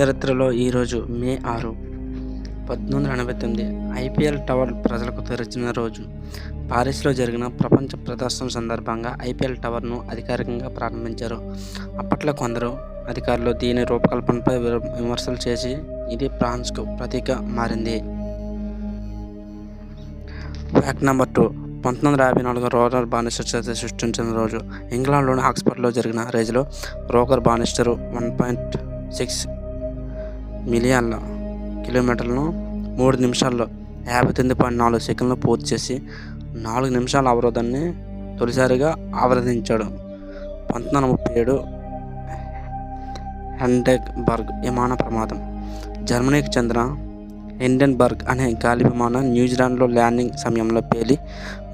చరిత్రలో ఈరోజు మే ఆరు పద్దెనిమిది వందల ఎనభై తొమ్మిది ఐపీఎల్ టవర్ ప్రజలకు తెరిచిన రోజు. పారిస్లో జరిగిన ప్రపంచ ప్రదర్శన సందర్భంగా ఐపీఎల్ టవర్ను అధికారికంగా ప్రారంభించారు. అప్పట్లో కొందరు అధికారులు దీని రూపకల్పనపై విమర్శలు చేసి ఇది ఫ్రాన్స్కు ప్రతీక మారింది. ఫ్యాక్ట్ నెంబర్ టూ పంతొమ్మిది వందల యాభై నాలుగు రోగర్ బానిస్టర్ చేత సృష్టించిన రోజు. ఇంగ్లాండ్లోని ఆక్స్ఫర్డ్లో జరిగిన రేజ్లో Roger Bannister one point six మిలియన్ల కిలోమీటర్లను మూడు నిమిషాల్లో యాభై తొమ్మిది పాయింట్ నాలుగు సెకండ్లు పూర్తి చేసి నాలుగు నిమిషాల అవరోధాన్ని తొలిసారిగా అవరోధించాడు పంతొమ్మిది వందల ముప్పై ఏడు హెండెక్బర్గ్ విమాన ప్రమాదం. జర్మనీకి చెందిన హెండెన్బర్గ్ అనే గాలి విమానం న్యూజిలాండ్లో ల్యాండింగ్ సమయంలో పేలి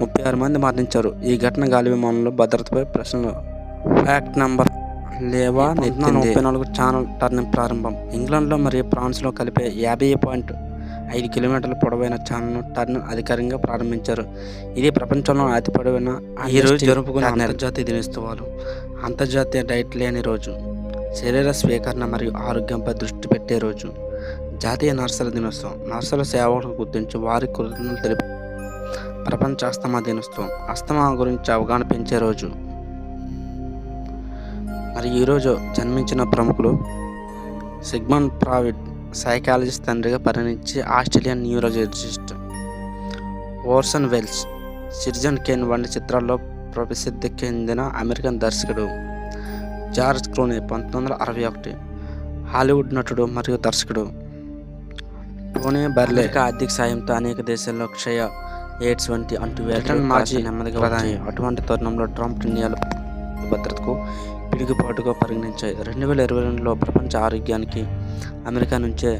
ముప్పై ఆరు మంది మరణించారు. ఈ ఘటన గాలి విమానంలో భద్రతపై ప్రశ్నలు. ఫ్యాక్ట్ నంబర్ లేవా? ముప్పై నాలుగు ఛానల్ టర్నింగ్ ప్రారంభం. ఇంగ్లాండ్లో మరియు ఫ్రాన్స్లో కలిపే యాభై పాయింట్ ఐదు కిలోమీటర్ల పొడవైన ఛానల్ను టర్న్ అధికారికంగా ప్రారంభించారు. ఇది ప్రపంచంలో అతి పొడవైన ఈ రోజు జరుపుకునే అంతర్జాతీయ దినోత్సవాలు అంతర్జాతీయ డైట్ లేని రోజు శరీర స్వీకరణ మరియు ఆరోగ్యంపై దృష్టి పెట్టే రోజు జాతీయ నర్సుల దినోత్సవం నర్సుల సేవలను గుర్తించి వారి కృతజ్ఞతలు తెలిపి ప్రపంచ అస్తమా దినోత్సవం అస్తమా గురించి అవగాహన పెంచే రోజు. మరి ఈరోజు జన్మించిన ప్రముఖులు సిగ్మండ్ ప్రావిడ్ సైకాలజిస్ట్ తండ్రిగా పరిగణించి Australian neurologist Orson Welles Citizen Kane వంటి చిత్రాల్లో ప్రసిద్ధి చెందిన అమెరికన్ దర్శకుడు జార్జ్ క్రూనీ పంతొమ్మిది వందల అరవై ఒకటి హాలీవుడ్ నటుడు మరియు దర్శకుడు. టోనీ బర్లే ఆర్థిక సాయంతో అనేక దేశాల్లో క్షయ ఎయిడ్స్ వంటి అంటువ్యాధులు మాజీ నెమ్మదిగా అటువంటి తరుణంలో ట్రంప్ నిర్ణయాల భద్రతకు పిడుగుపాటుగా పరిగణించాయి. రెండు వేల ఇరవై రెండులో ప్రపంచ ఆరోగ్యానికి అమెరికా నుంచే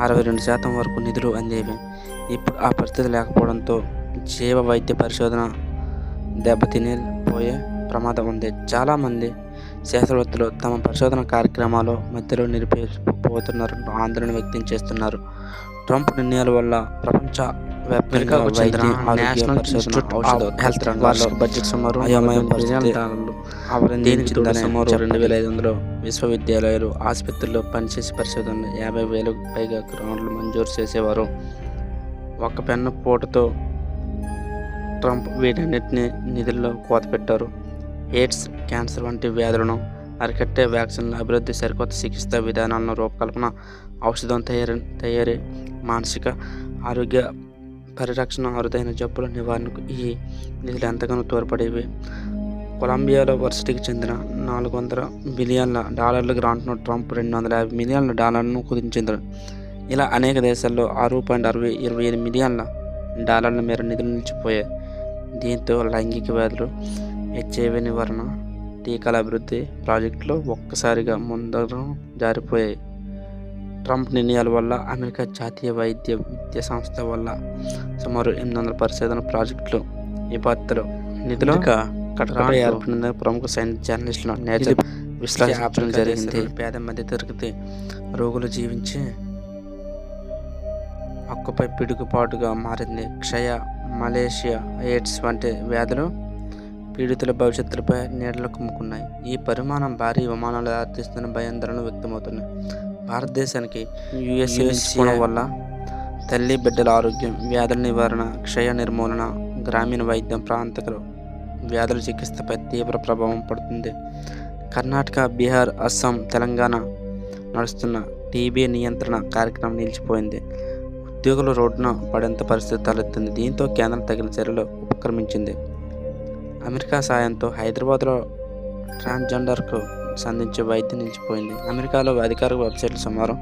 అరవై రెండు శాతం వరకు నిధులు అందేవి. ఇప్పుడు ఆ పరిస్థితి లేకపోవడంతో జీవ వైద్య పరిశోధన దెబ్బతినిపోయే ప్రమాదం ఉంది. చాలామంది శాస్త్రవేత్తలు తమ పరిశోధన కార్యక్రమాలు మధ్యలో నిలిపిపోతున్నారు ఆందోళన వ్యక్తం చేస్తున్నారు. ట్రంప్ నిర్ణయాల వల్ల ప్రపంచ వ్యాప్తంగా చెందిన National Institute of Health budget సుమారు అవలంబించిందని రెండు వేల ఐదు వందలు విశ్వవిద్యాలయాలు ఆసుపత్రుల్లో పనిచేసే పరిశోధనలు యాభై వేలకు పైగా గ్రాంట్లు మంజూరు చేసేవారు. ఒక పెన్ను పోటుతో ట్రంప్ వీటన్నిటిని నిధుల్లో కోత పెట్టారు. ఎయిడ్స్ క్యాన్సర్ వంటి వ్యాధులను అరికట్టే వ్యాక్సిన్ల అభివృద్ధి సరికొత్త చికిత్సా విధానాలను రూపకల్పన ఔషధం తయారీ తయారీ మానసిక ఆరోగ్య పరిరక్షణ అరుదైన జబ్బుల నివారణకు ఈ నిధులు ఎంతగానో తోడ్పడేవి. కొలంబియాలో వర్సిటీకి చెందిన నాలుగు వందల బిలియన్ల డాలర్ల గ్రాంట్ను ట్రంప్ రెండు వందల యాభై మిలియన్ల డాలర్లను కుదించారు ఇలా అనేక దేశాల్లో ఆరు పాయింట్ అరవై ఇరవై ఏడు మిలియన్ల డాలర్ల మేర నిధులు నిలిచిపోయాయి. దీంతో లైంగిక వ్యాధులు హెచ్ఐవి నివారణ టీకాల అభివృద్ధి ప్రాజెక్టులు ఒక్కసారిగా ముందర జారిపోయాయి. ట్రంప్ నిర్ణయాల వల్ల అమెరికా జాతీయ వైద్య విద్యా సంస్థ వల్ల సుమారు ఎనిమిది వందల పరిశోధన ప్రాజెక్టులు విపత్తులు నిధులు ఏర్పడిన ప్రముఖ సైన్స్ జర్నలిస్టులు నేత విశ్లేషించడం జరిగింది. పేద మధ్య తరగతి రోగులు జీవించి హక్కుపై పిడుగుపాటుగా మారింది. క్షయ మలేషియా ఎయిడ్స్ వంటి వ్యాధులు పీడితుల భవిష్యత్తులపై నీడలు కుమ్ముకున్నాయి. ఈ పరిమాణం భారీ విమానాలు దారితీస్తున్న భయాందోళన వ్యక్తమవుతున్నాయి. భారతదేశానికి యుఎస్ఏ తీసుకోవడం వల్ల తల్లి బిడ్డల ఆరోగ్యం వ్యాధుల నివారణ క్షయ నిర్మూలన గ్రామీణ వైద్యం ప్రాంతకులు వ్యాధుల చికిత్సపై తీవ్ర ప్రభావం పడుతుంది. కర్ణాటక బీహార్ అస్సాం తెలంగాణ నడుస్తున్న టీబీ నియంత్రణ కార్యక్రమం నిలిచిపోయింది. ఉద్యోగులు రోడ్డున పడేంత పరిస్థితి తలెత్తింది. దీంతో కేంద్రం తగిన చర్యలు ఉపక్రమించింది. అమెరికా సాయంతో హైదరాబాద్లో ట్రాన్స్జెండర్కు సంధించే వైద్యం నిలిచిపోయింది. అమెరికాలో అధికారిక వెబ్సైట్ల సుమారు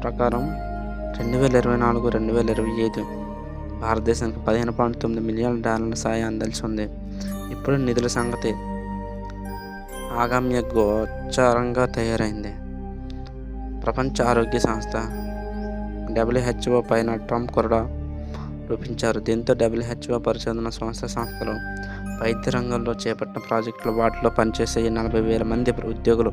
ప్రకారం రెండు వేల ఇరవై నాలుగు రెండు వేల ఇరవై ఐదు భారతదేశానికి పదిహేను పాయింట్ తొమ్మిది మిలియన్ల డాలర్ల సాయం అందాల్సి ఉంది. ఇప్పుడు నిధుల సంగతి ఆగమ్య గోచారంగా తయారైంది. ప్రపంచ ఆరోగ్య సంస్థ డబ్ల్యూహెచ్ఓ పైన ట్రంప్ కొరడా రూపించారు. దీంతో డబ్ల్యూహెచ్ఓ పరిశోధన సంస్థ సంస్థలు వైద్య రంగంలో చేపట్టిన ప్రాజెక్టులు వాటిలో పనిచేసే నలభై వేల మంది ఉద్యోగులు.